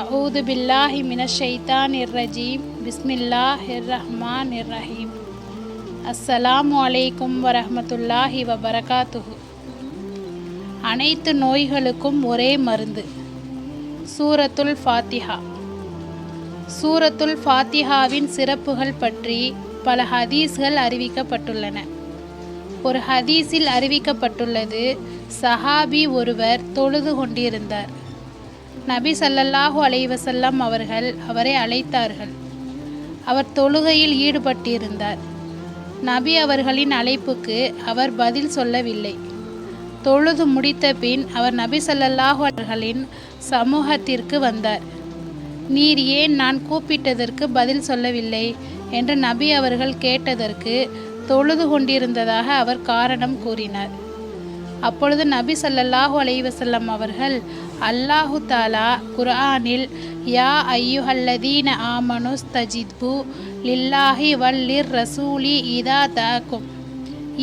அவுது பில்லாஹி மினஷைத்தான் இர்ரஜீம் பிஸ்மில்லாஹ் இர்ரஹ்மான் இர்ரஹீம் அஸ்ஸலாமு அலைக்கும் வரஹமத்துல்லாஹி வபரகாத்துஹு அனைத்து நோய்களுக்கும் ஒரே மருந்து. சூரத்துல் ஃபாத்திஹா. சூரத்துல் ஃபாத்திஹாவின் சிறப்புகள் பற்றி பல ஹதீஸ்கள் அறிவிக்கப்பட்டுள்ளன. ஒரு ஹதீஸில் அறிவிக்கப்பட்டுள்ளது சஹாபி ஒருவர் தொழுது கொண்டிருந்தார். நபி சல்லல்லாஹு அலைவசல்லம் அவர்கள் அவரை அழைத்தார்கள். அவர் தொழுகையில் ஈடுபட்டிருந்தார். நபி அவர்களின் அழைப்புக்கு அவர் பதில் சொல்லவில்லை. தொழுது முடித்த பின் அவர் நபி சல்லல்லாஹு அவர்களின் சமூகத்திற்கு வந்தார். நீர் ஏன் நான் கூப்பிட்டதற்கு பதில் சொல்லவில்லை? என்று நபி அவர்கள் கேட்டதற்கு தொழுது கொண்டிருந்ததாக அவர் காரணம் கூறினார். அப்பொழுது நபி ஸல்லல்லாஹு அலைவசல்லம் அவர்கள் அல்லாஹு தாலா குர்ஆனில் யா ஐயுஹல்லதீன ஆமனுஸ் தஜித்பு லில்லாஹி வல்லிர் ரசூலி இதா தாக்கும்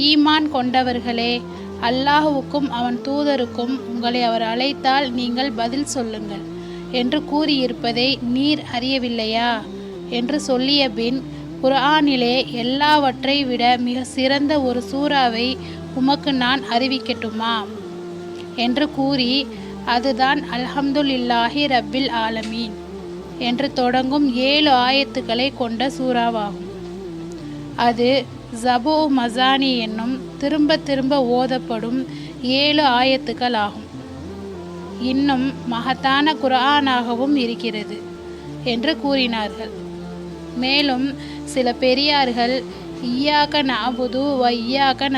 ஈமான் கொண்டவர்களே அல்லாஹுவுக்கும் அவன் தூதருக்கும் உங்களை அவர் அழைத்தால் நீங்கள் பதில் சொல்லுங்கள் என்று கூறியிருப்பதை நீர் அறியவில்லையா? என்று சொல்லிய பின் குர்ஆனிலே எல்லாவற்றை விட மிக சிறந்த ஒரு சூறாவை உமக்கு நான் அறிவிக்கட்டுமா? என்று கூறி அதுதான் அல்ஹம்துலில்லாஹி ரப்பில் ஆலமீன் என்று தொடங்கும் ஏழு ஆயத்துக்களை கொண்ட சூறாவாகும். அது ஜபோ மசானி என்னும் திரும்ப திரும்ப ஓதப்படும் ஏழு ஆயத்துக்கள் ஆகும். இன்னும் மகத்தான குரானாகவும் இருக்கிறது என்று கூறினார்கள். மேலும் சில பெரியார்கள் ஈயாக்க நாபுது வ ஈயாக்க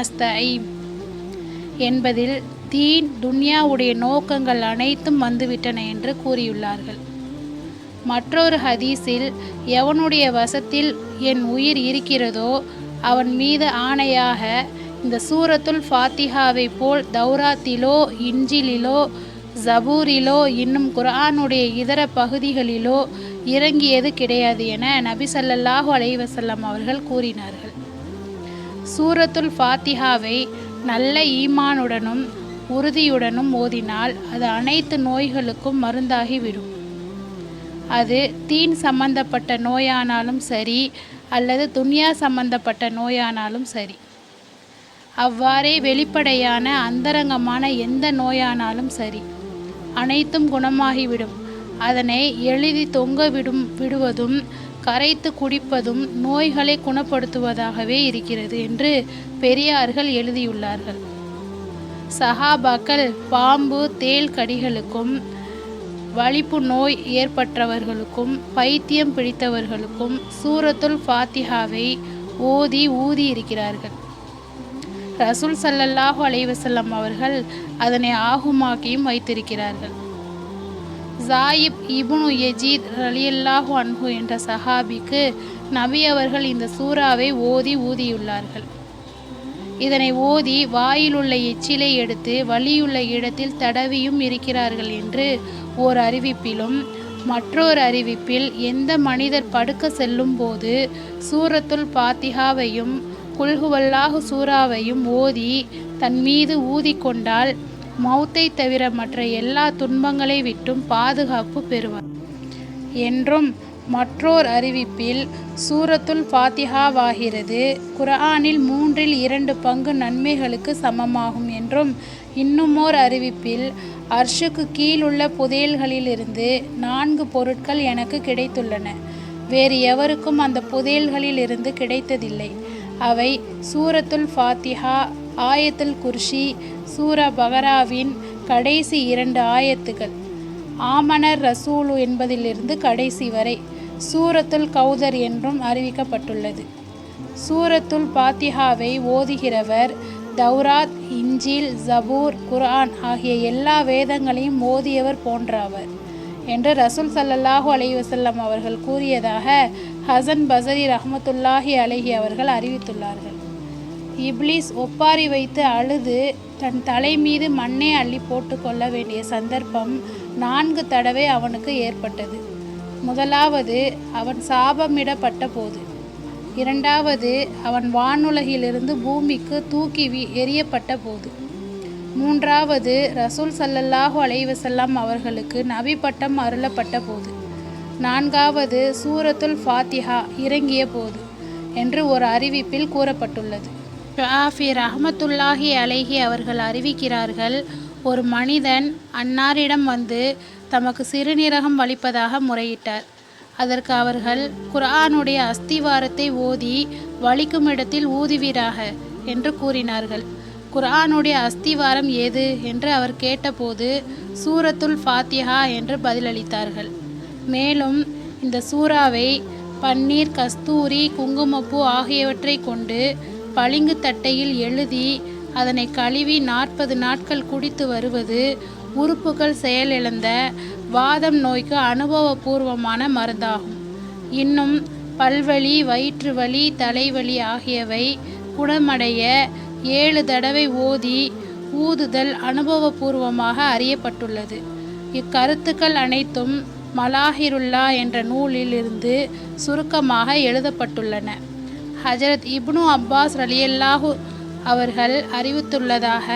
என்பதில் தீன் துன்யாவுடைய நோக்கங்கள் அனைத்தும் வந்துவிட்டன என்று கூறியுள்ளார்கள். மற்றொரு ஹதீஸில் எவனுடைய வசத்தில் என் உயிர் இருக்கிறதோ அவன் மீது ஆணையாக இந்த சூரத்துல் ஃபாத்திஹாவை போல் தௌராத்திலோ இஞ்சிலிலோ ஜபூரிலோ இன்னும் குரானுடைய இதர பகுதிகளிலோ இறங்கியது கிடையாது என நபி சல்லல்லாஹு அலைவசல்லம் அவர்கள் கூறினார்கள். சூரத்துல் ஃபாத்திஹாவை நல்ல ஈமானுடனும் உறுதியுடனும் ஓதினால் அது அனைத்து நோய்களுக்கும் மருந்தாகிவிடும். அது தீன் சம்பந்தப்பட்ட நோயானாலும் சரி அல்லது துன்யா சம்பந்தப்பட்ட நோயானாலும் சரி. அவ்வாறே வெளிப்படையான அந்தரங்கமான எந்த நோயானாலும் சரி அனைத்தும் குணமாகிவிடும். அதனை எழுதி தொங்க விடும் விடுவதும் கரைத்து குடிப்பதும் நோய்களை குணப்படுத்துவதாகவே இருக்கிறது என்று பெரியார்கள் எழுதியுள்ளார்கள். சஹாபாக்கள் பாம்பு தேள் கடிகளுக்கும் வலிப்பு நோய் ஏற்பட்டவர்களுக்கும் பைத்தியம் பிடித்தவர்களுக்கும் சூரத்துல் ஃபாத்திஹாவை ஓதி ஊதி இருக்கிறார்கள். ரசூல் சல்லல்லாஹு அலைவசல்லம் அவர்கள் அதனை ஆகுமாக்கியும் வைத்திருக்கிறார்கள். ஜாயிப் இபுனு யஜீத் ரலியல்லாஹு அன்ஹு என்ற சஹாபிக்கு நபி அவர்கள் இந்த சூறாவை ஓதி ஊதியுள்ளார்கள். இதனை ஓதி வாயிலுள்ள எச்சிலை எடுத்து வலியுள்ள இடத்தில் தடவியும் இருக்கிறார்கள் என்று ஓர் அறிவிப்பிலும் மற்றொரு அறிவிப்பில் எந்த மனிதர் படுக்க செல்லும் போது சூரத்துல் பாத்திகாவையும் குல்குவல்லாஹு சூறாவையும் ஓதி தன் மீது ஊதிக்கொண்டால் மௌத்தை தவிர மற்ற எல்லா துன்பங்களை விட்டும் பாதுகாப்பு பெறுவார். என்றும் மற்றோர் அறிவிப்பில் சூரத்துல் ஃபாத்திஹாவாகிறது குரானில் மூன்றில் இரண்டு பங்கு நன்மைகளுக்கு சமமாகும் என்றும் இன்னுமோர் அறிவிப்பில் அர்ஷுக்கு கீழுள்ள புதையல்களிலிருந்து நான்கு பொருட்கள் எனக்கு கிடைத்துள்ளன. வேறு எவருக்கும் அந்த புதையல்களிலிருந்து கிடைத்ததில்லை. அவை சூரத்துல் ஃபாத்திஹா ஆயத்துல் குர்ஷி சூரா பகராவின் கடைசி இரண்டு ஆயத்துகள். ஆமனர் ரசூலு என்பதிலிருந்து கடைசி வரை சூரத்துல் கௌதர் என்றும் அறிவிக்கப்பட்டுள்ளது. சூரத்துல் பாத்திஹாவை ஓதுகிறவர் தௌராத் இஞ்சில் ஜபூர் குர்ஆன் ஆகிய எல்லா வேதங்களையும் ஓதியவர் போன்றவர் என்று ரசூல் சல்லல்லாஹு அலைவசல்லம் அவர்கள் கூறியதாக ஹசன் பசரி ரஹமத்துல்லாஹி அலஹி அவர்கள் அறிவித்துள்ளார்கள். இப்லிஸ் ஒப்பாரி வைத்து அழுது தன் தலை மீது மண்ணே அள்ளி போட்டுக்கொள்ள வேண்டிய சந்தர்ப்பம் நான்கு தடவை அவனுக்கு ஏற்பட்டது. முதலாவது அவன் சாபமிடப்பட்ட போது. இரண்டாவது அவன் வானுலகிலிருந்து பூமிக்கு தூக்கி எரியப்பட்ட எறியப்பட்ட போது. மூன்றாவது ரசூல் சல்லல்லாஹு அலைவசல்லாம் அவர்களுக்கு நபி பட்டம் அருளப்பட்ட போது. நான்காவது சூரத்துல் ஃபாத்திஹா இறங்கிய போது என்று ஒரு அறிவிப்பில் கூறப்பட்டுள்ளது. ஷாஃபி ரஹமத்துல்லாஹி அலைஹி அவர்கள் அறிவிக்கிறார்கள் ஒரு மனிதன் அன்னாரிடம் வந்து தமக்கு சிறுநீரகம் வலிப்பதாக முறையிட்டார். அதற்கு அவர்கள் குர்ஆனுடைய அஸ்திவாரத்தை ஓதி வலிக்கும் இடத்தில் ஊதுவீராக என்று கூறினார்கள். குர்ஆனுடைய அஸ்திவாரம் ஏது என்று அவர் கேட்டபோது சூரத்துல் ஃபாத்திஹா என்று பதிலளித்தார்கள். மேலும் இந்த சூறாவை பன்னீர் கஸ்தூரி குங்குமப்பூ ஆகியவற்றை கொண்டு பளிங்கு தட்டையில் எழுதி அதனை கழுவி நாற்பது நாட்கள் குடித்து வருவது உறுப்புகள் செயலிழந்த வாதம் நோய்க்கு அனுபவபூர்வமான மருந்தாகும். இன்னும் பல்வலி வயிற்று வலி தலைவலி ஆகியவை குணமடைய ஏழு தடவை ஓதி ஊதுதல் அனுபவபூர்வமாக அறியப்பட்டுள்ளது. இக்கருத்துக்கள் அனைத்தும் மலாஹிருல்லா என்ற நூலில் இருந்து சுருக்கமாக எழுதப்பட்டுள்ளன. ஹஜரத் இப்னு அப்பாஸ் ரலியல்லாஹு அவர்கள் அறிவித்துள்ளதாக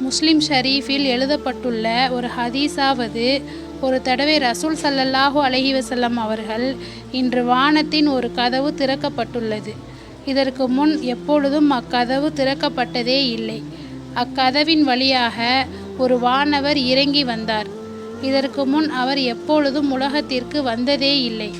முஸ்லிம் ஷரீஃபில் எழுதப்பட்டுள்ள ஒரு ஹதீஸாவது ஒரு தடவை ரசூல் சல்லல்லாஹு அலஹி வசல்லம் அவர்கள் இன்று வானத்தின் ஒரு கதவு திறக்கப்பட்டுள்ளது. இதற்கு முன் எப்பொழுதும் அக்கதவு திறக்கப்பட்டதே இல்லை. அக்கதவின் வழியாக ஒரு வானவர் இறங்கி வந்தார். இதற்கு முன் அவர் எப்பொழுதும் உலகத்திற்கு வந்ததே இல்லை.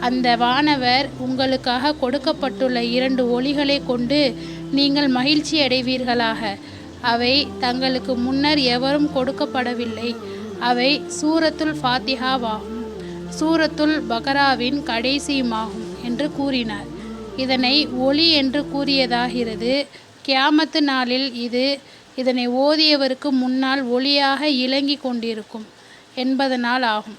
அந்த வானவர் உங்களுக்காக கொடுக்கப்பட்டுள்ள இரண்டு ஒளிகளை கொண்டு நீங்கள் மகிழ்ச்சி அடைவீர்களாக. அவை தங்களுக்கு முன்னர் எவரும் கொடுக்கப்படவில்லை. அவை சூரத்துல் ஃபாத்திஹாவாகும். சூரத்துல் பகராவின் கடைசியுமாகும் என்று கூறினார். இதனை ஒளி என்று கூறியதாகிறது. கியாமத்து நாளில் இது இதனை ஓதியவருக்கு முன்னால் ஒளியாக இலங்கி கொண்டிருக்கும் என்பதனால் ஆகும்.